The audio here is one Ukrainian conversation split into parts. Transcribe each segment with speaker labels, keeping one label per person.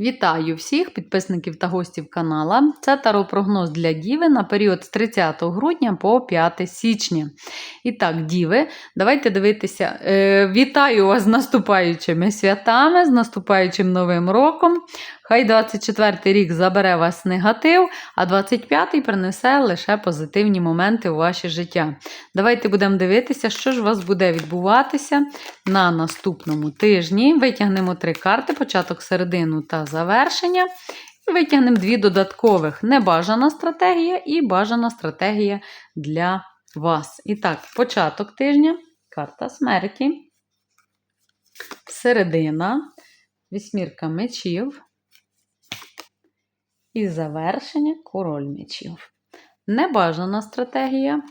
Speaker 1: Вітаю всіх підписників та гостів канала. Це таропрогноз для Діви на період з 30 грудня по 5 січня. І так, Діви, давайте дивитися. Е, вітаю вас з наступаючими святами, з наступаючим новим роком. Хай 24-й рік забере вас негатив, а 25-й принесе лише позитивні моменти у ваше життя. Давайте будемо дивитися, що ж у вас буде відбуватися на наступному тижні. Витягнемо три карти: початок, середину та завершення. Витягнемо дві додаткових: небажана стратегія і бажана стратегія для вас. І так, початок тижня, карта смерті, середина, вісьмірка мечів. І завершення король мечів. Небажана стратегія.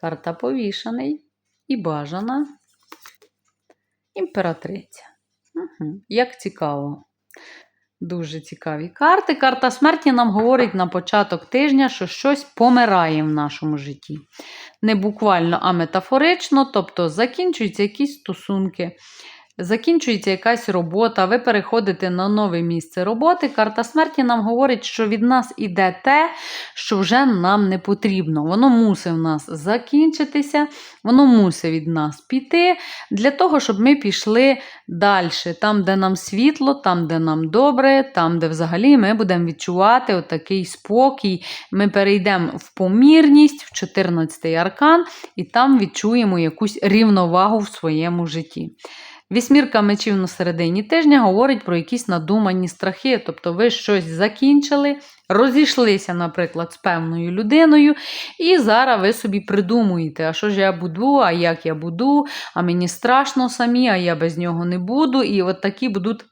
Speaker 1: Карта повішаний. І бажана імператриця. Угу. Як цікаво. Дуже цікаві карти. Карта смерті нам говорить на початок тижня, що щось помирає в нашому житті. Не буквально, а метафорично, тобто закінчуються якісь стосунки. Закінчується якась робота, ви переходите на нове місце роботи. Карта смерті нам говорить, що від нас іде те, що вже нам не потрібно. Воно мусить в нас закінчитися, воно мусить від нас піти для того, щоб ми пішли далі, там, де нам світло, там, де нам добре, там, де взагалі ми будемо відчувати отакий спокій. Ми перейдемо в помірність, в 14-й аркан, і там відчуємо якусь рівновагу в своєму житті. Вісьмірка мечів на середині тижня говорить про якісь надумані страхи. Тобто ви щось закінчили, розійшлися, наприклад, з певною людиною, і зараз ви собі придумуєте, а що ж я буду, а як я буду, а мені страшно самі, а я без нього не буду. І от такі будуть.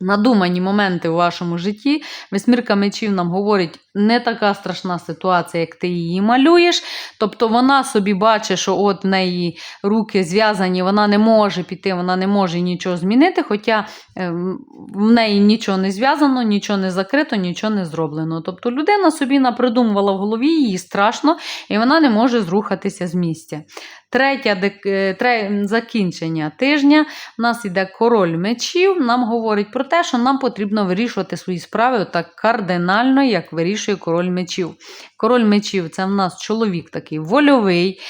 Speaker 1: Надумані моменти у вашому житті. Весьмірка мечів нам говорить, не така страшна ситуація, як ти її малюєш. Тобто вона собі бачить, що от в неї руки зв'язані, вона не може піти, вона не може нічого змінити, хоча ем, в неї нічого не зв'язано, нічого не закрито, нічого не зроблено. Тобто людина собі напридумувала в голові, їй страшно, і вона не може зрухатися з місця. Третє дек- тре- закінчення тижня у нас іде король мечів, нам говорить про те, що нам потрібно вирішувати свої справи так кардинально, як вирішує король мечів. Король мечів це в нас чоловік такий вольовий,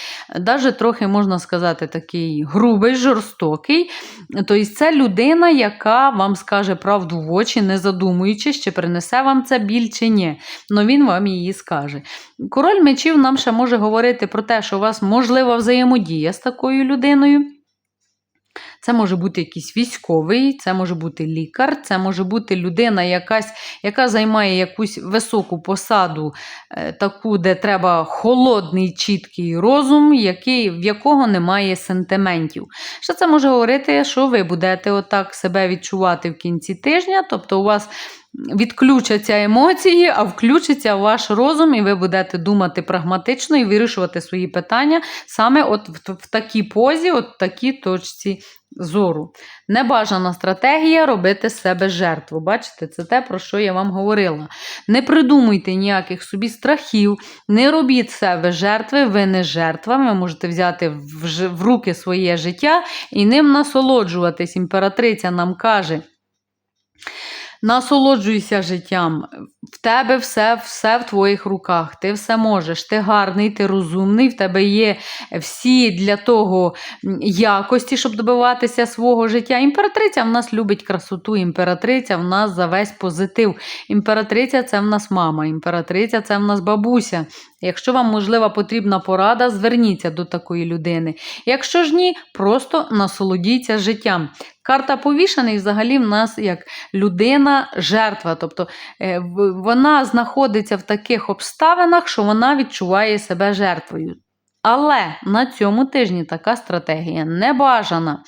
Speaker 1: навіть трохи можна сказати, такий грубий, жорстокий. Тобто це людина, яка вам скаже правду в очі, не задумуючись, чи принесе вам це біль чи ні. але він вам її скаже. Король мечів нам ще може говорити про те, що у вас можлива взаємодія з такою людиною. Це може бути якийсь військовий, це може бути лікар, це може бути людина, якась, яка займає якусь високу посаду, е, таку, де треба холодний, чіткий розум, який, в якого немає сентиментів. Що це може говорити, що ви будете отак себе відчувати в кінці тижня, тобто у вас відключаться емоції, а включиться ваш розум, і ви будете думати прагматично і вирішувати свої питання саме от в, в такій позі, от в такій точці зору. Небажана стратегія робити з себе жертву. Бачите, це те, про що я вам говорила. Не придумуйте ніяких собі страхів, не робіть себе жертви, ви не жертва. Ви можете взяти в, руки своє життя і ним насолоджуватись. Імператриця нам каже. Насолоджуйся життям. В тебе все, все в твоїх руках. Ти все можеш. Ти гарний, ти розумний, в тебе є всі для того якості, щоб добиватися свого життя. Імператриця в нас любить красоту, імператриця в нас за весь позитив. Імператриця це в нас мама, імператриця це в нас бабуся. Якщо вам, можлива, потрібна порада, зверніться до такої людини. Якщо ж ні, просто насолодіться життям. Карта повішений взагалі в нас як людина-жертва. Тобто е, вона знаходиться в таких обставинах, що вона відчуває себе жертвою. Але на цьому тижні така стратегія не бажана.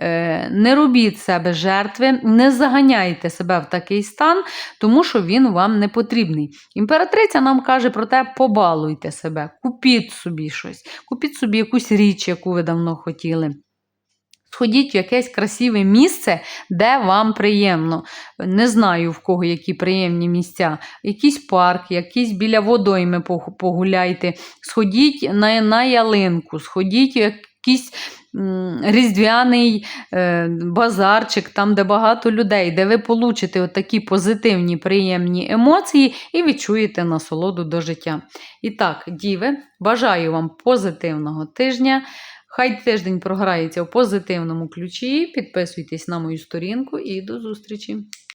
Speaker 1: Е, Не робіть себе жертви, не заганяйте себе в такий стан, тому що він вам не потрібний. Імператриця нам каже про те, побалуйте себе, купіть собі щось, купіть собі якусь річ, яку ви давно хотіли. Сходіть в якесь красиве місце, де вам приємно. Не знаю в кого які приємні місця. Якийсь парк, якийсь біля водойми погуляйте. Сходіть на, на ялинку, сходіть в якийсь різдвяний е, базарчик, там, де багато людей, де ви получите такі позитивні, приємні емоції і відчуєте насолоду до життя. І так, діви, бажаю вам позитивного тижня. Хай тиждень програється в позитивному ключі. Підписуйтесь на мою сторінку і до зустрічі!